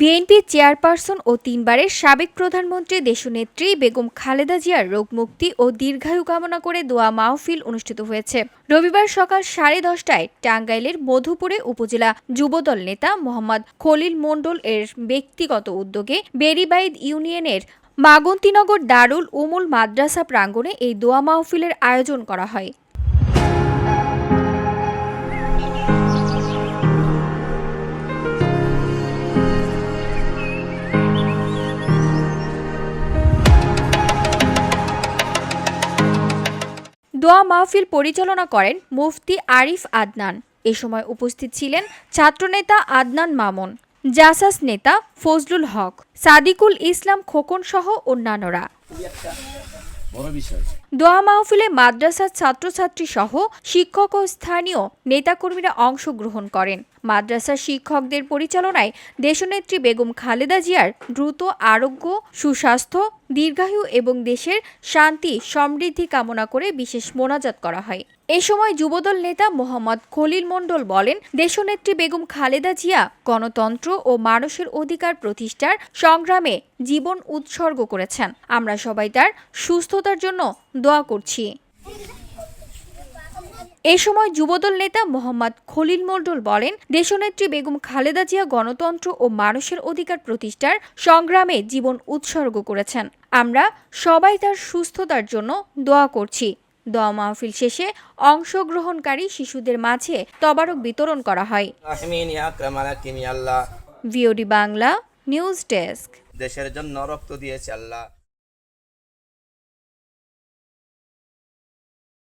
BNP chairperson ও তিনবারের সাবেক প্রধানমন্ত্রী দেশনেত্রী বেগম খালেদা জিয়ার রোগমুক্তি ও দীর্ঘায়ু কামনা করে দোয়া মাহফিল অনুষ্ঠিত হয়েছে। রবিবার সকাল সাড়ে দশটায় টাঙ্গাইলের মধুপুরে উপজেলা যুবদল নেতা মোহাম্মদ খলিল মণ্ডল এর ব্যক্তিগত উদ্যোগে বেরিবাইদ ইউনিয়নের মাগন্তীনগর দারুল উমুল মাদ্রাসা প্রাঙ্গণে এই দোয়া মাহফিলের আয়োজন করা হয়। দোয়া মাহফিল পরিচালনা করেন মুফতি আরিফ আদনান। এ সময় উপস্থিত ছিলেন ছাত্রনেতা আদনান মামুন জাসাস নেতা ফজলুল হক সাদিকুল ইসলাম খোকন সহ অন্যান্যরা। দোয়া মাহফিলে মাদ্রাসার ছাত্রছাত্রী সহ শিক্ষক ও স্থানীয় নেতাকর্মীরা অংশগ্রহণ করেন। মাদ্রাসার শিক্ষকদের পরিচালনায় দেশনেত্রী বেগম খালেদা জিয়ার দ্রুত আরোগ্য সুস্বাস্থ্য দীর্ঘায়ু এবং দেশের শান্তি, সমৃদ্ধি কামনা করে বিশেষ মোনাজাত করা হয়। এ সময় যুবদল নেতা মোহাম্মদ খলিল মণ্ডল বলেন, দেশনেত্রী বেগম খালেদা জিয়া গণতন্ত্র ও মানুষের অধিকার প্রতিষ্ঠার সংগ্রামে জীবন উৎসর্গ করেছেন। আমরা সবাই তার সুস্থতার জন্য দোয়া করছি। এ সময় যুবদল নেতা মোহাম্মদ খলিল মণ্ডল বলেন দেশনেত্রী বেগম খালেদা জিয়া গণতন্ত্র ও মানুষের অধিকার প্রতিষ্ঠার সংগ্রামে জীবন উৎসর্গ করেছেন। আমরা সবাই তার সুস্থতার জন্য দোয়া করছি। দোয়া মাহফিল শেষে অংশগ্রহণকারী শিশুদের মাঝে তবারক বিতরণ করা হয়। VOD Bangla news desk. দেশের জন্য রক্ত দিয়েছে আল্লাহ।